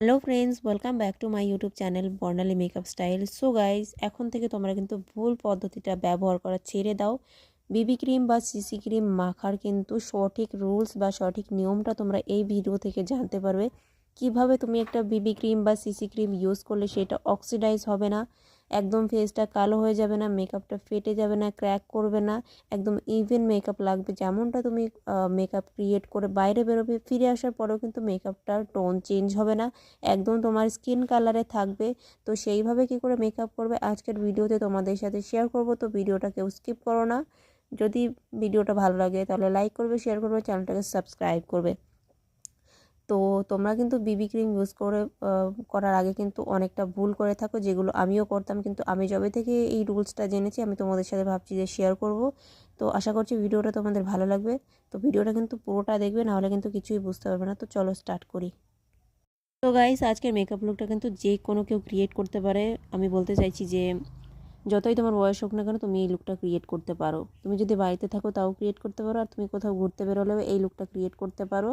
Hello friends, welcome back to my YouTube channel Barnali makeup style. So guys এখন থেকে তোমরা কিন্তু ভুল পদ্ধতিটা ব্যবহার করা ছেড়ে দাও। বিবি ক্রিম বা সিসি ক্রিম মাখার কিন্তু সঠিক রুলস বা সঠিক নিয়মটা তোমরা এই ভিডিও থেকে জানতে পারবে। কীভাবে তুমি একটা বিবি ক্রিম বা সিসি ক্রিম ইউজ করলে সেটা অক্সিডাইজ হবে না? একদম ফেসটা কালো হয়ে যাবে না মেকআপটা ফেটে যাবে না ক্র্যাক করবে না, একদম ইভেন মেকআপ লাগবে। যেমনটা তুমি মেকআপ ক্রিয়েট করে বাইরে বেরোবে, ফিরে আসার পরেও কিন্তু মেকআপটার টোন চেঞ্জ হবে না। একদম তোমার স্কিন কালারে থাকবে। তো সেইভাবে কি করে মেকআপ করবে? আজকের ভিডিওতে তোমাদের সাথে শেয়ার করব। তো ভিডিওটা কেউ স্কিপ করো না। যদি ভিডিওটা ভালো লাগে তাহলে লাইক করবে শেয়ার করবে চ্যানেলটাকে সাবস্ক্রাইব করবে। তো তোমরা কিন্তু বিবি ক্রিম ইউজ করে করার আগে কিন্তু অনেকটা ভুল করে থাকো, যেগুলো আমিও করতাম। কিন্তু আমি যবে থেকে এই রুলসটা জেনেছি, আমি তোমাদের সাথে ভাবছি যে শেয়ার করব। তো আশা করছি ভিডিওটা তোমাদের ভালো লাগবে। তো ভিডিওটা কিন্তু পুরোটা দেখবে নাহলে কিন্তু কিছুই বুঝতে পারবে না। তো চলো স্টার্ট করি। তো গাইস আজকের মেকআপ লুকটা কিন্তু যে কোনো কেউ ক্রিয়েট করতে পারে। আমি বলতে চাইছি যে, যতই তোমার বয়স হোক না কেন, তুমি এই লুকটা ক্রিয়েট করতে পারো। তুমি যদি বাড়িতে থাকো, তাও ক্রিয়েট করতে পারো। আর তুমি কোথাও ঘুরতে বেরোলেও এই লুকটা ক্রিয়েট করতে পারো।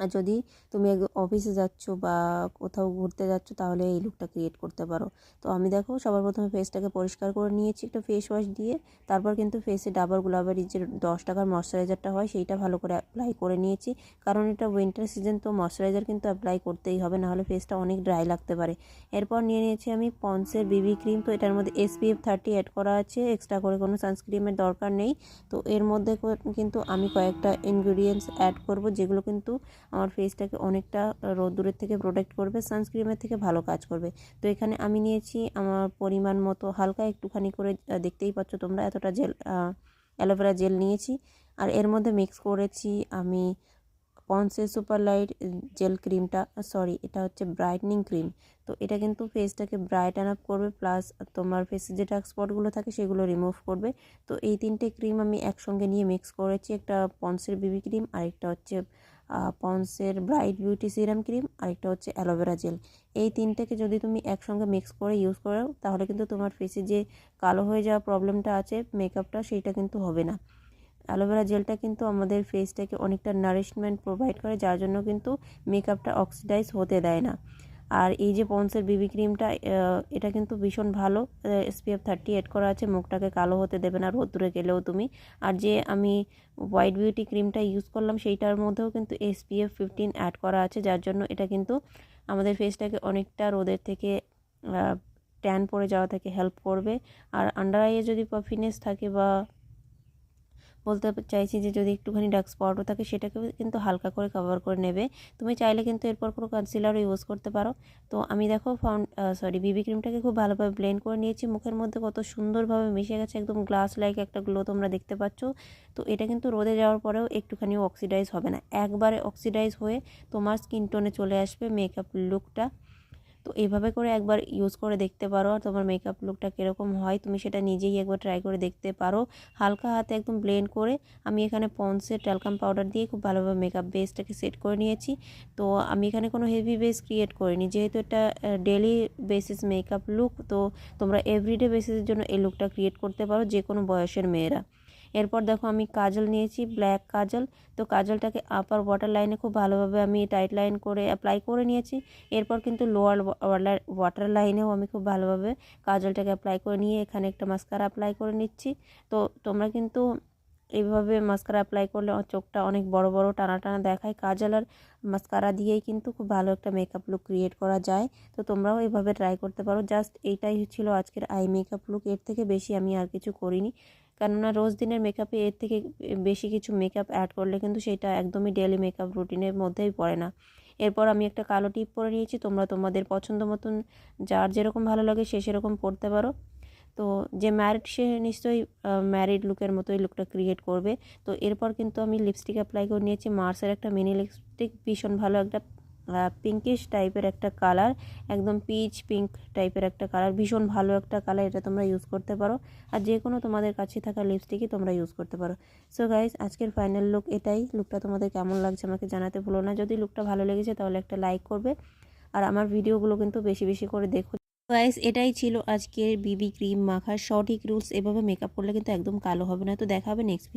আর যদি তুমি অফিসে যাচ্ছ বা কোথাও ঘুরতে যাচ্ছ, তাহলে এই লুকটা ক্রিয়েট করতে পারো। তো আমি দেখো সবার প্রথমে ফেসটাকে পরিষ্কার করে নিয়েছি, একটা ফেস ওয়াশ দিয়ে। তারপর কিন্তু ফেসে ডাবার গুলাবারির যে দশ টাকার ময়শ্চারাইজারটা হয়, সেইটা ভালো করে অ্যাপ্লাই করে নিয়েছি। কারণ এটা উইন্টার সিজন তো ময়শ্চারাইজার কিন্তু অ্যাপ্লাই করতেই হবে, নাহলে ফেসটা অনেক ড্রাই লাগতে পারে। এরপর নিয়ে নিয়েছি আমি পন্সের বিবি ক্রিম তো এটার মধ্যে এসপিএফ থার্টি অ্যাড করা আছে এক্সট্রা করে কোনো সানস্ক্রিমের দরকার নেই। তো এর মধ্যে কিন্তু আমি কয়েকটা ইনগ্রিডিয়েন্টস অ্যাড করব, যেগুলো কিন্তু আমার ফেসটাকে অনেকটা রোদ্দুরের থেকে প্রোটেক্ট করবে সানস্ক্রিমের থেকে ভালো কাজ করবে। তো এখানে আমি নিয়েছি আমার পরিমাণ মতো হালকা একটুখানি করে দেখতেই পাচ্ছ তোমরা এতটা জেল অ্যালোভেরা জেল নিয়েছি। আর এর মধ্যে মিক্স করেছি আমি পন্সে সুপার লাইট জেল ক্রিমটা সরি এটা হচ্ছে ব্রাইটনিং ক্রিম তো এটা কিন্তু ফেসটাকে ব্রাইটন আপ করবে প্লাস তোমার ফেসে যে ডার্ক স্পটগুলো থাকে সেগুলো রিমুভ করবে। তো এই তিনটে ক্রিম আমি একসঙ্গে নিয়ে মিক্স করেছি, একটা পন্সের বিবি ক্রিম আর একটা হচ্ছে পন্সের ব্রাইট বিউটি সিরাম ক্রিম, আরেকটা হচ্ছে অ্যালোভেরা জেল। এই তিনটাকে যদি তুমি একসঙ্গে মিক্স করে ইউজ করো, তাহলে কিন্তু তোমার ফেসে যে কালো হয়ে যাওয়া প্রবলেমটা আছে, মেকআপটা সেইটা কিন্তু হবে না। অ্যালোভেরা জেলটা কিন্তু আমাদের ফেসটাকে অনেকটা নারিশমেন্ট প্রোভাইড করে, যার জন্য কিন্তু মেকআপটা অক্সিডাইজ হতে দেয় না। আর এই যে পন্সের বিবি ক্রিমটা এটা কিন্তু ভীষণ ভালো। এসপিএফ থার্টি এড করা আছে, মুখটাকে কালো হতে দেবে না, রোদ্দুরে গেলেও তুমি। আর যে আমি হোয়াইট বিউটি ক্রিমটা ইউজ করলাম, সেইটার মধ্যেও কিন্তু এসপিএফ ফিফটিন অ্যাড করা আছে, যার জন্য এটা কিন্তু আমাদের ফেসটাকে অনেকটা রোদের থেকে ট্যান পড়ে যাওয়া থেকে হেল্প করবে। আর আন্ডার আইয়ে যদি পাফিনেস থাকে বা বলতে চাইছি যে যদি একটুখানি ডার্ক স্পটও থাকে সেটাকে কিন্তু হালকা করে কভার করে নেবে। তুমি চাইলে কিন্তু এরপর কোনো কনসিলারও ইউজ করতে পারো। তো আমি দেখো ফাউন্ড সরি বিবি ক্রিমটাকে খুব ভালোভাবে ব্লেন্ড করে নিয়েছি। মুখের মধ্যে কত সুন্দরভাবে মিশে গেছে, একদম গ্লাস লাইক একটা গ্লো তোমরা দেখতে পাচ্ছ। তো এটা কিন্তু রোদে যাওয়ার পরেও একটুখানিও অক্সিডাইজ হবে না। একবারে অক্সিডাইজ হয়ে তোমার স্কিন টোনে চলে আসবে মেকআপ লুকটা তো এইভাবে করে একবার ইউজ করে দেখতে পারো আর তোমার মেকআপ লুকটা কীরকম হয়। তুমি সেটা নিজেই একবার ট্রাই করে দেখতে পারো। হালকা হাতে একদম ব্লেন্ড করে আমি এখানে পন্সের ট্যালকাম পাউডার দিয়ে খুব ভালোভাবে মেকআপ বেসটাকে সেট করে নিয়েছি। তো আমি এখানে কোনো হেভি বেস ক্রিয়েট করিনি। যেহেতু এটা ডেলি বেসিস মেকআপ লুক তো তোমরা এভরিডে বেসিসের জন্য এই লুকটা ক্রিয়েট করতে পারো যে কোনো বয়সের মেয়েরা। এরপর দেখো আমি কাজল নিয়েছি ব্ল্যাক কাজল। তো কাজলটাকে আপার ওয়াটার লাইনে খুব ভালোভাবে আমি টাইট লাইন করে অ্যাপ্লাই করে নিয়েছি। এরপর কিন্তু লোয়ার ওয়াটার লাইনেও আমি খুব ভালোভাবে কাজলটাকে অ্যাপ্লাই করে নিয়ে এখানে একটা মাস্কারা অ্যাপ্লাই করে নিচ্ছি। তো তোমরা কিন্তু এইভাবে মাস্কারা অ্যাপ্লাই করলে চোখটা অনেক বড় বড় টানা টানা দেখায়। কাজল আর মাস্কারা দিয়েই কিন্তু খুব ভালো একটা মেকআপ লুক ক্রিয়েট করা যায়। তো তোমরাও এইভাবে ট্রাই করতে পারো। জাস্ট এইটাই ছিল আজকের আই মেকআপ লুক এর থেকে বেশি আমি আর কিছু করিনি। কেননা রোজ দিনের মেকআপে এর থেকে বেশি কিছু মেকআপ অ্যাড করলে কিন্তু সেটা একদমই ডেলি মেকআপ রুটিনের মধ্যেই পড়ে না। এরপর আমি একটা কালো টিপ পরে নিয়েছি। তোমরা তোমাদের পছন্দ মতন, যার যেরকম ভালো লাগে সে সেরকম পরতে পারো। তো যে ম্যারিড সে নিশ্চয়ই ম্যারিড লুকের মতোই লুকটা ক্রিয়েট করবে। তো এরপর কিন্তু আমি লিপস্টিক অ্যাপ্লাই করে নিয়েছি মার্সের একটা মিনি লিপস্টিক ভীষণ ভালো একটা পিঙ্কিশ টাইপের একটা কালার একদম পিচ পিঙ্ক টাইপের একটা কালার ভীষণ ভালো একটা কালার এটা তোমরা ইউজ করতে পারো। আর যে কোনো তোমাদের কাছে থাকা লিপস্টিকই তোমরা ইউজ করতে পারো। সো গাইজ আজকের ফাইনাল লুক এটাই। লুকটা তোমাদের কেমন লাগছে আমাকে জানাতে ভুলো না। যদি লুকটা ভালো লেগেছে তাহলে একটা লাইক করবে। আর আমার ভিডিওগুলো কিন্তু বেশি বেশি করে দেখো। গাইস এটাই ছিল আজকের বিবি ক্রিম মাখার সঠিক রুলস এভাবে মেকআপ করলে কিন্তু একদম কালো হবে না। তো দেখাবে নেক্সট